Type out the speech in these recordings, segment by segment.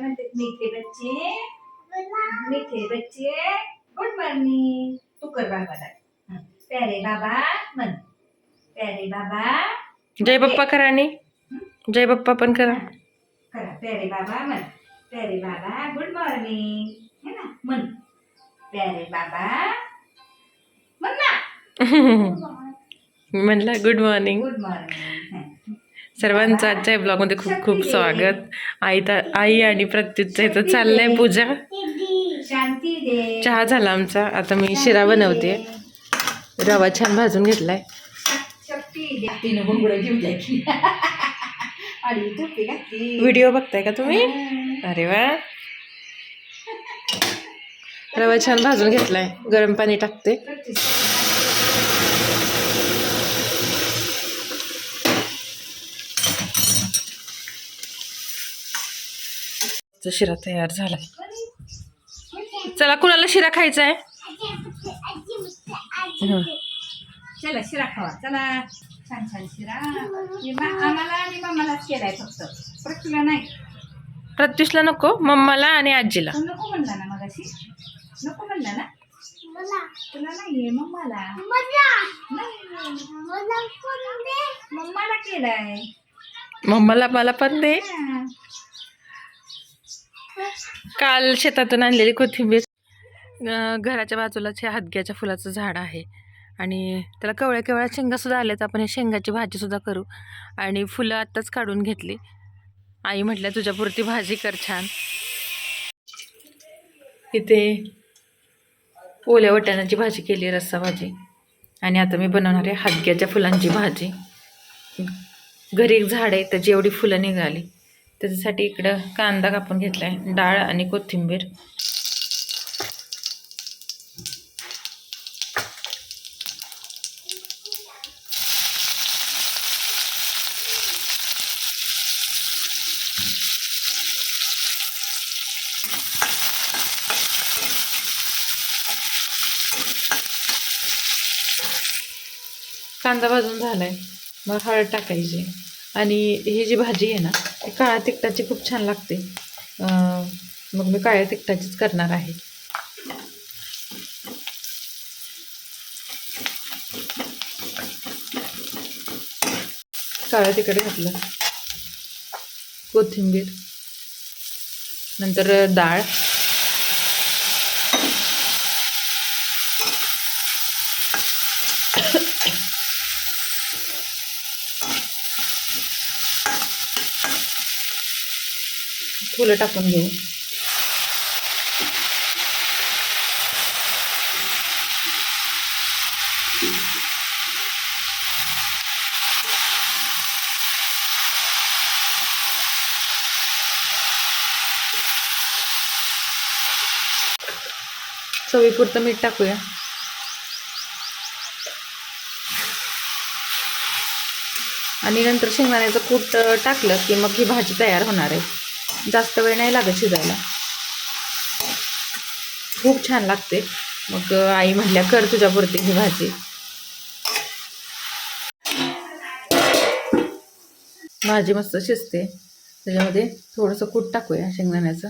काय म्हणते? मीठे बच्चे. मीठे बच्चे. गुड मॉर्निंग तू कर बाबाला. प्यारे बाबा म्हण. प्यारे बाबा. जय बाप्पा करा आणि. जय बाप्पा पण करा. करा. प्यारे बाबा म्हण. प्यारे बाबा गुड मॉर्निंग है ना? म्हण. प्यारे बाबा. म्हण ना. म्हणला गुड मॉर्निंग गुड मॉर्निंग सर्वांचं आजच्या ब्लॉगमध्ये खूप खूप स्वागत. आई ता आई आणि प्रत्युतचं इथं चाललंय पूजा. चहा झाला आमचा. आता मी शिरा बनवते रवा छान भाजून घेतलाय. व्हिडिओ बघताय का तुम्ही? अरे वा. रवा छान भाजून घेतलाय. गरम पाणी टाकते. तो शिरा तयार झालाय चला कुणाला शिरा खायचा आहे. चला शिरा खावा. चला. छान छान शिरा. आम्हाला आणि मम्मालाच केलाय फक्त. नाही. प्रत्युषला नको मम्माला आणि आजीला. नको म्हणला ना मगाशी. नको म्हणला ना. तुला नाहीये मम्माला. नाही. मम्माला केलाय. मम्माला मला पण दे. हा. काल शेतातून आणलेली कोथिंबीर घराच्या बाजूलाच हे हादग्याच्या फुलाचं झाड आहे. आणि त्याला कवळ्या कवळ्या शेंगासुद्धा आल्यात. आपण हे शेंगाची भाजीसुद्धा करू. आणि फुलं आत्ताच काढून घेतली. आई म्हटल्या तुझ्यापुरती भाजी कर छान. इथे ओल्या वटाण्याची भाजी केली रस्सा भाजी. आणि आता मी बनवणार आहे हादग्याच्या फुलांची भाजी. घरी एक झाड आहे त्याची एवढी फुलं निघाली. त्याच्यासाठी इकडं कांदा कापून घेतला आहे डाळ आणि कोथिंबीर. कांदा भाजून झाला आहे मग हळद टाकायची. आणि ही जी भाजी आहे ना ती काळ्या तिखटाची खूप छान लागते. मग मी काळ्या तिखटाचीच करणार आहे. काळ्या तिखट घातलं. कोथिंबीर. नंतर डाळ. फुलं टाकून घेऊ. चवीपुरतं मीठ टाकूया. आणि नंतर शेंगदाण्याचं कूट टाकलं की मग ही भाजी तयार होणार आहे. जास्त वेळ नाही लागत शिजायला. खूप छान लागते. मग आई म्हणल्या कर तुझ्यापुरती ही भाजी. भाजी मस्त शिजते. त्याच्यामध्ये थोडंसं कूट टाकूया शेंगदाण्याचं.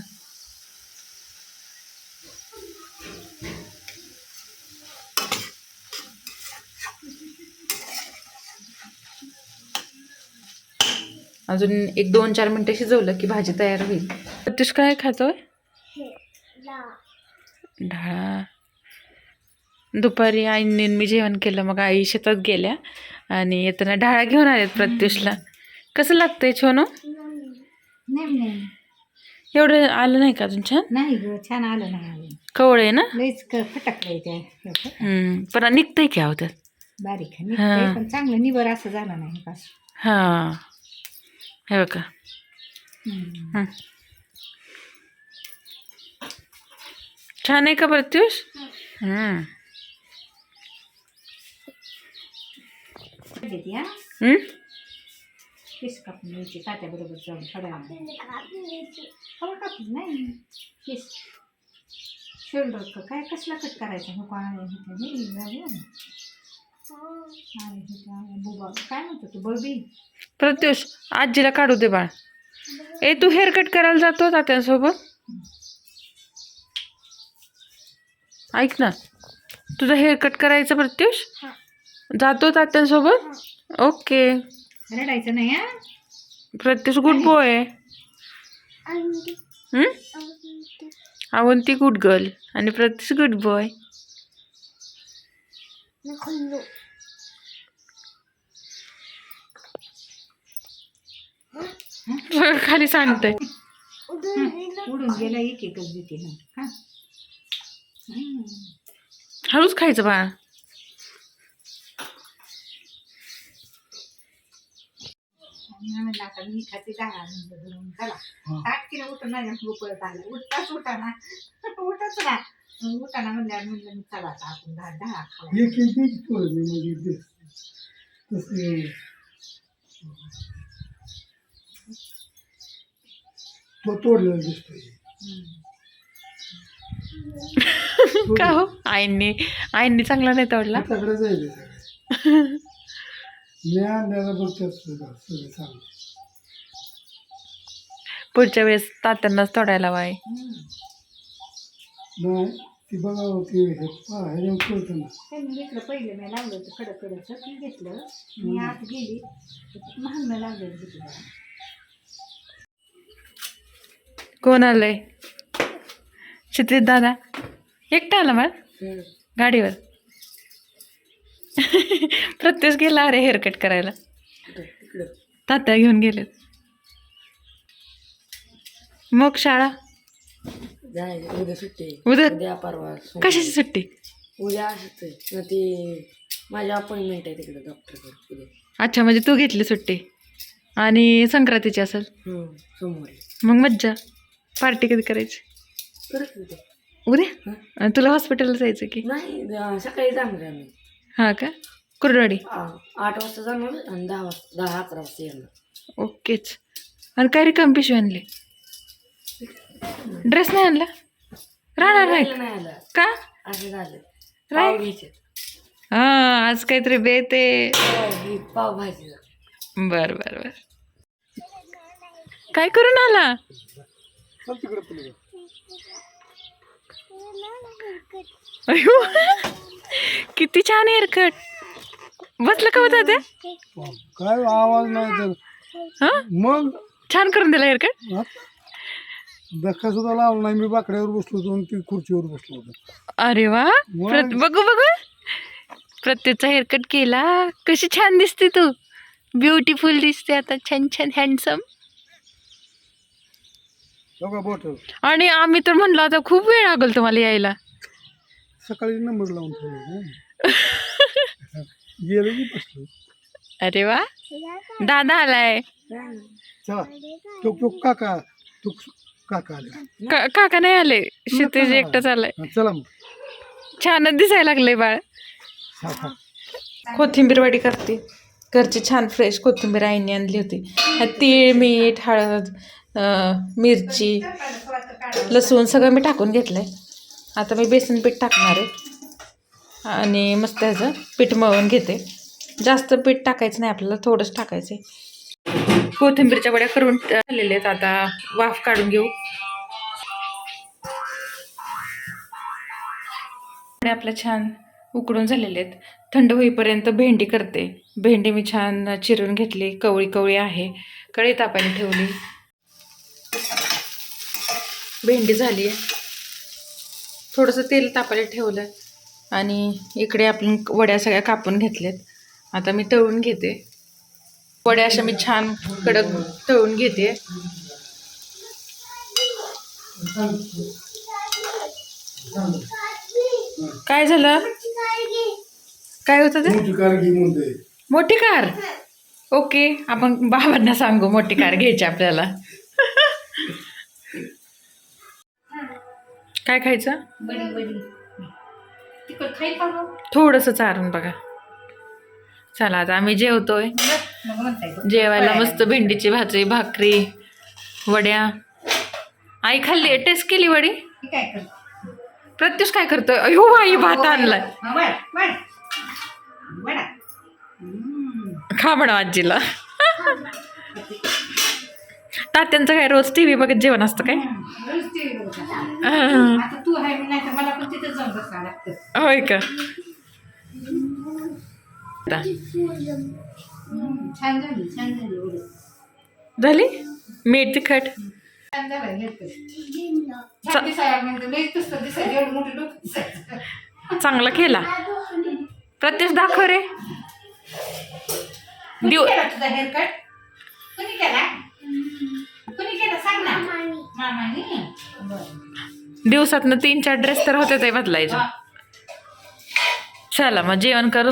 अजून एक दोन चार मिनटं शिजवलं की भाजी तयार होईल. प्रत्युष काय खातोय? डाळा. दुपारी आईने मी जेवण केलं मग आई शेतात गेल्या आणि येताना डाळा घेऊन आल्यात प्रत्युषला कसं लागतंय छोनो? एवढं आलं नाही का अजून छान? नाही ग छान आलं नाही कवळ आहे ना? लईच पण निघतंय की अहो त्यात बारीक आहे. हा. निघतंय, पण चांगलं निबर असं झालं नाही का हां. हे बघा. हां. छान आहे का प्रत्युष हम्म. केस कापून घ्यायचे तात्याबरोबर जाऊन थोड्या कापून नाही केस शोल्डर का काय कसला कट करायचा नको आहे काय म्हणतो तू बबी? प्रत्युष आजीला काढू दे बाळ. ए तू हेअर कट करायला जातो तात्यासोबत ऐक ना तुझा हेअर कट करायचं प्रत्युष? जातो तात्यांसोबत ओके. रडायचं नाही Pratyush good boy. Avanti good girl. आणि प्रत्युष गुड बॉय. खाली सांगतंय उडून गेला एक एकच देते ना. हा. हळूच खायचं बाळा. आता मी खाते म्हणलं धरून. चला. किलो उठून नाही मोकळत आलं. उठताच उठाना उठच ना. उठाना म्हणल्यावर म्हणलं मी चला आता आपण दहा दहा एक एक म्हणजे तसे तो तोडलेला दिसतोय. का हो? आईंनी आईंनी चांगला नाही तोडला? त्याच्याकडेच आहे ते सगळे मी आणल्याला बघतात सगळं सगळे चांगले. पुढच्या वेळेस तात्यांनाच तोडायला वाय नाही ती बघा ती हे ना. त्यांनी घेतलं पहिलं मी लावलं होतं कडक ती घेतलं. मी आत गेली. महाग घेतलं कोण आलंय? चित्रित दादा. एकटा आला मग गाडीवर. प्रत्येक गेला अरे हेअरकट करायला. तात्या घेऊन गेले मग शाळा? उद्या? सुट्टी उद्या परवा. कशाची सुट्टी? उद्या असते. ते माझी अपॉइंटमेंट आहे तिकडे डॉक्टरकडे अच्छा म्हणजे तू घेतली सुट्टी. आणि संक्रांतीची असेल. हं, सोमवारी. मग मज्जा. पार्टी कधी करायची? परत उद्या? उद्या? आणि तुला हॉस्पिटलला जायचं की? नाही सकाळी जाणार आहे आम्ही. हां का? कुरडवाडी. आ, आठ वाजता जाणार आणि दहा वाजता दहा अकरा वाजता येणार. ओकेच. आणि काय रिकाम पिशवी आणली? ड्रेस नाही आणला? राहणार नाही राहिलं नाही आलं. का? असं झालं. घ्यायचे. हां आज काहीतरी बेत पाव भाजी. बर बर बर. काय करून आला? चल तिकडे पुढे अयो किती छान हेअरकट बसलं का होता ते काय आवाज नाही तर. हा? मग? छान करून दिला हेअरकट धक्का सुद्धा लावला नाही मी बाकड्यावर बसलो होतो आणि ती खुर्चीवर बसलो होतो. अरे वा. प्रत बघू बघू. प्रत्येकचा हेअरकट केला. कशी छान दिसते तू. ब्युटिफुल दिसते आता. छान छान हँडसम बघा बोट. आणि आम्ही तर म्हणलो आता खूप वेळ लागल तुम्हाला यायला. सकाळी नंबर लावून ठेवला गेलो की बसलो. अरे वा. दादा आलाय. चला. काका काका आले. का- काका नाही आले. क्षितिज एकटाच आलाय. हा, चला मग. छानच दिसायला लागलंय बाळ. हा हा कोथिंबीर वडी करते. घरची छान फ्रेश कोथिंबीर आईने आणली होती. तीळ मीठ हळद मिरची लसूण सगळं मी टाकून घेतलं आहे आता मी बेसन पीठ टाकणार आहे. आणि मस्त ह्याचं पीठ मळून घेते. जास्त पीठ टाकायचं नाही आपल्याला थोडंच टाकायचं आहे कोथिंबीरच्या वड्या करून झालेल्या आहेत. आता वाफ काढून घेऊ. आणि आपल्या छान उकडून झालेले आहेत. थंड होईपर्यंत भेंडी करते. भेंडी मी छान चिरून घेतली. कवळी कवळी आहे. कढई तापाने ठेवली. भेंडी झाली आहे. थोडंसं तेल तापायला ठेवलं आणि इकडे आपण वड्या सगळ्या कापून घेतल्यात. आता मी तळून घेते. वड्या अशा मी छान कडक तळून घेते. काय झालं? काय होतं ते? मोठी कार? ओके आपण बाबांना सांगू मोठी कार घ्यायची आपल्याला. काय खायचं? बडी बडी. तिकड खाई का गं? थोडंसं चारून बघा. चला आता आम्ही जेवतोय. मग म्हणताय गं. जेवायला मस्त भेंडीची भाजी भाकरी वड्या. आई खाल्ली टेस्ट केली वडी? काय प्रत्युष काय करतोय? अयो आई भात आणलाय. हा, वड वड. वडा. हम्म. खा म्हणा आजीला. तात्यांचं काय रोज टी व्ही बघत जेवण असतं काय? रोज TV बघत आहे. अहं. आता तू आहे मी नाही तर मला पण तिथं जाऊन बसावं लागतं होय का? आता. हम्म, छान झाली छान झाली उडीद. झाली? मीठ तिखट छान झालं घेतलं. छान दिसायला म्हणजे लई पुस्तक दिसायचं एवढं मोठं डोकं दिसायचं. चांगला केला. प्रत्यक्ष दाखव रे. दिव कुणी केला तुझा हेअरकट दिवसातनं तीन चार ड्रेस तर होते ते बदलायचं. चला मग जेवण करू.